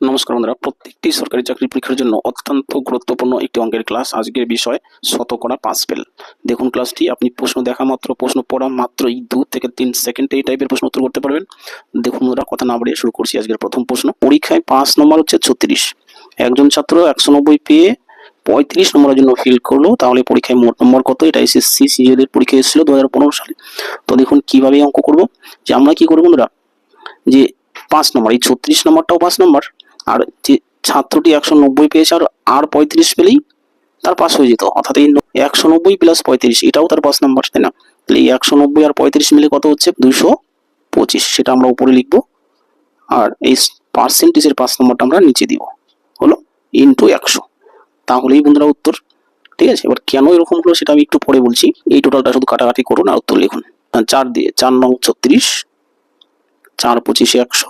নমস্কার বন্ধুরা, প্রত্যেকটি সরকারি চাকরি পরীক্ষার জন্য অত্যন্ত গুরুত্বপূর্ণ একটি অঙ্কের ক্লাস আজকের বিষয়, শতকরা পাস ফেল দেখুন ক্লাসটি আপনি প্রশ্ন দেখা মাত্র, প্রশ্ন পড়া মাত্রই দু থেকে তিন সেকেন্ডে এই টাইপের প্রশ্ন উত্তর করতে পারবেন। দেখুন বন্ধুরা, কথা না বাড়িয়ে শুরু করছি আজকের প্রথম প্রশ্ন। পরীক্ষায় পাঁচ নম্বর হচ্ছে ছত্রিশ। একজন ছাত্র একশো নব্বই পেয়ে পঁয়ত্রিশ নম্বরের জন্য ফিল করল, তাহলে পরীক্ষায় মোট নম্বর কত? এটা এসএসসি সিজিএলের পরীক্ষা এসেছিল দু হাজার পনেরো সালে। তো দেখুন কীভাবে অঙ্ক করব। যে আমরা কি করব বন্ধুরা? যে পাঁচ নম্বর এই ছত্রিশ নম্বরটাও পাঁচ নম্বর আর যে ছাত্রটি একশো নব্বই পেয়েছে আর আর পঁয়ত্রিশ পেলেই তার পাস হয়ে যেত। অর্থাৎ এই একশো নব্বই প্লাস পঁয়ত্রিশ, এটাও তার পাস নাম্বার, তাই না? তাহলে এই একশো নব্বই আর পঁয়ত্রিশ মিলে কত হচ্ছে? দুশো পঁচিশ, সেটা আমরা উপরে লিখব। আর এই পার্সেন্টেজের পাস নাম্বারটা আমরা নিচে দিব। হলো ইন্টু একশো। তাহলেই বন্ধুরা উত্তর, ঠিক আছে? এবার কেন এরকম হলো সেটা আমি একটু পরে বলছি। এই টোটালটা শুধু কাটাকাটি করুন আর উত্তর লিখুন। চার দিয়ে, চার নং ছত্রিশ, চার পঁচিশে একশো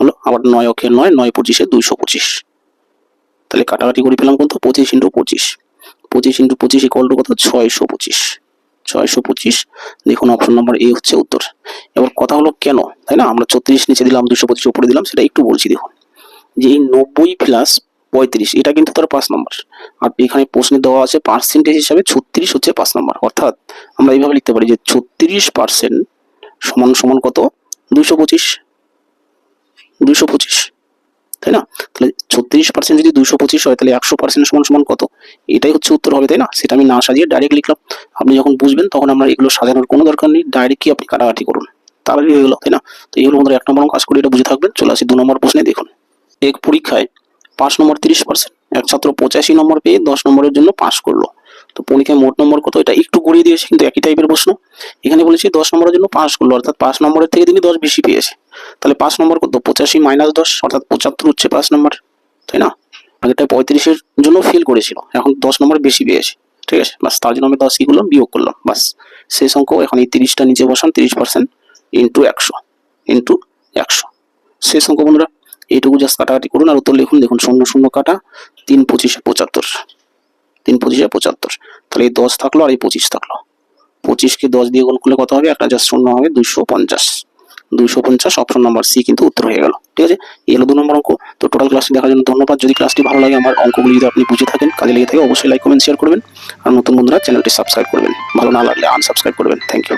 হলো আবার নয় অক্ষের নয় নয় পঁচিশে দুইশো পঁচিশ। তাহলে কাটাকাটি করে পেলাম কত? পঁচিশ ইন্টু পঁচিশ। পঁচিশ ইন্টু পঁচিশ ইকল টু কত? ছয়শো পঁচিশ। ছয়শো পঁচিশ। দেখুন অপশন নাম্বার এ হচ্ছে উত্তর। এবার কথা হলো কেন? তাই না? আমরা ছত্রিশ নিচে দিলাম দুশো পঁচিশ উপরে দিলাম, সেটা একটু বলছি দেখুন। যে এই নব্বই প্লাস পঁয়ত্রিশ, এটা কিন্তু তার পাঁচ নম্বর আর এখানে প্রশ্নে দেওয়া আছে পার্সেন্টেজ হিসাবে ছত্রিশ হচ্ছে পাঁচ নম্বর অর্থাৎ আমরা এইভাবে লিখতে পারি যে ছত্রিশ পার্সেন্ট সমান সমান কত? দুশো পঁচিশ। দুশো পঁচিশ, তাই না? তাহলে ছত্রিশ পার্সেন্ট যদি দুশো পঁচিশ হয়, তাহলে একশো পার্সেন্ট সমান সমান কত? এটাই হচ্ছে উত্তর হবে, তাই না? সেটা আমি না সাজিয়ে ডাইরেক্ট লিখলাম। আপনি যখন বুঝবেন, তখন আমরা এগুলো সাজানোর কোনো দরকার নেই ডাইরেক্ট কি আপনি কাটাকাটি করুন। তাহলেই হয়ে গেলো তাই না? তো এই হলো আমাদের এক নম্বর। কাজ করে এটা বুঝে থাকবেন। চলে আসি দু নম্বর প্রশ্নে, দেখুন। এক পরীক্ষায় পাঁচ নম্বর তিরিশ পার্সেন্ট এক ছাত্র পঁচাশি নম্বর পেয়ে দশ নম্বরের জন্য পাস করল। তো পরীক্ষায় মোট নম্বর কত? এটা একটু গড়িয়ে দিয়েছে, কিন্তু একই টাইপের প্রশ্ন। এখানে বলেছি দশ নম্বরের জন্য পাস করল, অর্থাৎ পাঁচ নম্বরের থেকে তিনি দশ বেশি পেয়েছে। তাহলে পাঁচ নম্বর কত? পঁচাশি মাইনাস দশ, অর্থাৎ পঁচাত্তর হচ্ছে পাঁচ নম্বর, তাই না? আগেরটা পঁয়ত্রিশের জন্য ফেল করেছিল এখন দশ নম্বর বেশি পেয়েছে, ঠিক আছে? বাস তার জন্য আমি দশ করলাম? বিয়োগ করলাম, বাস। শেষ অঙ্ক, এখন এই তিরিশটা নিচে বসান, তিরিশ পার্সেন্ট ইন্টু একশো ইন্টু একশো। শেষ অঙ্ক বন্ধুরা, এইটুকু জাস্ট কাটাকাটি করুন, আর উত্তর লিখুন, দেখুন শূন্য শূন্য কাটা, তিন পঁচিশে পঁচাত্তর, তিন পঁচিশে পঁচাত্তর। তাহলে এই দশ থাকল আর এই পঁচিশ থাকল। পঁচিশকে দশ দিয়ে গুণ করলে কত হবে? একটা জাস্ট শূন্য হবে দুশো পঞ্চাশ। দুইশো পঞ্চাশ অপশন নাম্বার সি কিন্তু উত্তর হয়ে গেল। ঠিক আছে? এই হলো দু নম্বর অঙ্ক। তো টোটাল ক্লাসটি দেখার জন্য ধন্যবাদ। যদি ক্লাসটি ভালো লাগে আমার অঙ্কগুলি যদি আপনি বুঝে থাকেন, কাজে লেগে থাকে, অবশ্যই লাইক কমেন্ট শেয়ার করবেন। আর নতুন বন্ধুরা চ্যানেলটি সাবস্ক্রাইব করবেন। ভালো না লাগলে আনসাবস্ক্রাইব করবেন। Thank you